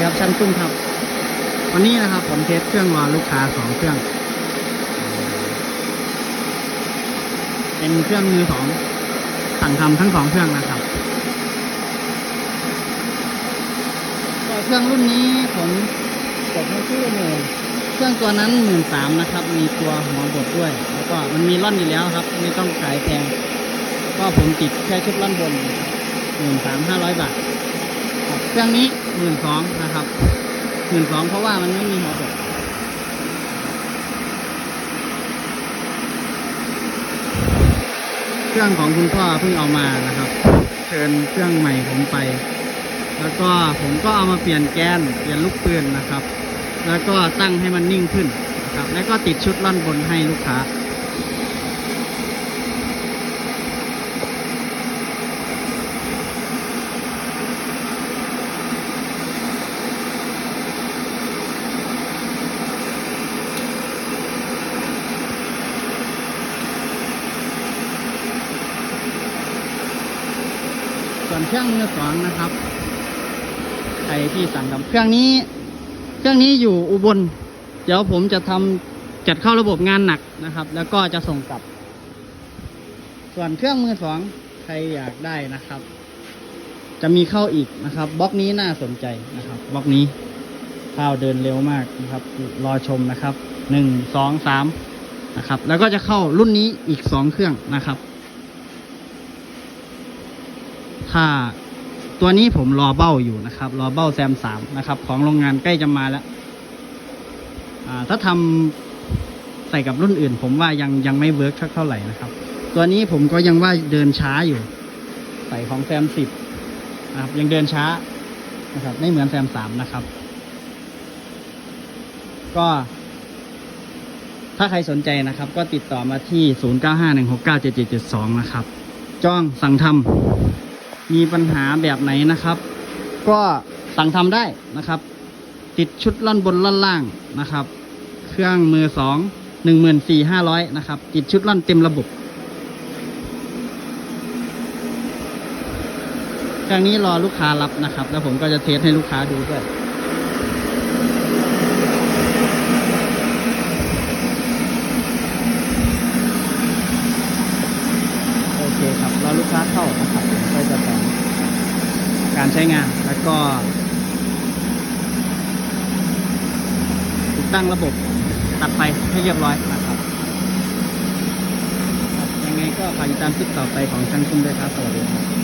ดีครับช่างตุ้มครับ วันนี้นะครับผมเทสเครื่องรอลูกค้าสองเครื่อง เป็นเครื่องมือสองสั่งทำทั้งสองเครื่องนะครับเครื่องรุ่นนี้ผมกดให้ชื่อหมื่นเครื่องตัวนั้นหมื่นสามนะครับ มีตัวหัวบดด้วย แล้วก็มันมีร่อนอยู่แล้วครับ ไม่ต้องขายแพงก็ผมติดแค่ชุดร่อนบนหมื่นสามห้าร้อยบาท เครื่องนี้หมื่นสองนะครับหมื่นสองเพราะว่ามันไม่มีหัวบดเครื่องของคุณพ่อเพิ่งเอามานะครับเชิญเครื่องใหม่ผมไป แล้วก็ผมก็เอามาเปลี่ยนแกนเปลี่ยนลูกปืนนะครับ แล้วก็ตั้งให้มันนิ่งขึ้นนะครับ แล้วก็ติดชุดล่อนบนให้ลูกค้า ส่วนเครื่องมือสองนะครับใครที่สั่งทำเครื่องนี้ เครื่องนี้อยู่อุบล เดี๋ยวผมจะทำจัดเข้าระบบงานหนักนะครับ แล้วก็จะส่งกลับ ส่วนเครื่องมือสองใครอยากได้นะครับ จะมีเข้าอีกนะครับบล็อกนี้น่าสนใจนะครับบล็อกนี้ข้าวเดินเร็วมากนะครับ รอชมนะครับหนึ่งสองสามนะครับ แล้วก็จะเข้ารุ่นนี้อีกสองเครื่องนะครับ ถ้าตัวนี้ผมรอเบ้าอยู่นะครับ รอเบ้าแซมสามนะครับ ของโรงงานใกล้จะมาแล้วถ้าทำใส่กับรุ่นอื่น ผมว่ายังยังไม่เวิร์กสักเท่าไหร่นะครับ ตัวนี้ผมก็ยังว่าเดินช้าอยู่ ใส่ของแซมสิบนะครับ ยังเดินช้านะครับ ไม่เหมือนแซมสามนะครับ ก็ถ้าใครสนใจนะครับ ก็ติดต่อมาที่ 0951697772 นะครับ จ้องสั่งทำ มีปัญหาแบบไหนนะครับ ก็สั่งทำได้นะครับ ติดชุดล่อนบนล่อนล่างนะครับ เครื่องมือสองหนึ่งหมื่นสี่ห้าร้อยนะครับ ติดชุดล่อนเต็มระบบเครื่องนี้รอลูกค้ารับนะครับ แล้วผมก็จะเทสให้ลูกค้าดูด้วย โอเคครับรอลูกค้าเข้านะครับผมก็จะสอน การใช้งาน แล้วก็ติดตั้งระบบตัดไฟให้เรียบร้อยนะครับ ยังไงก็ฝากติดตามคลิปต่อไปของช่างตุ้มด้วยครับ สวัสดีครับ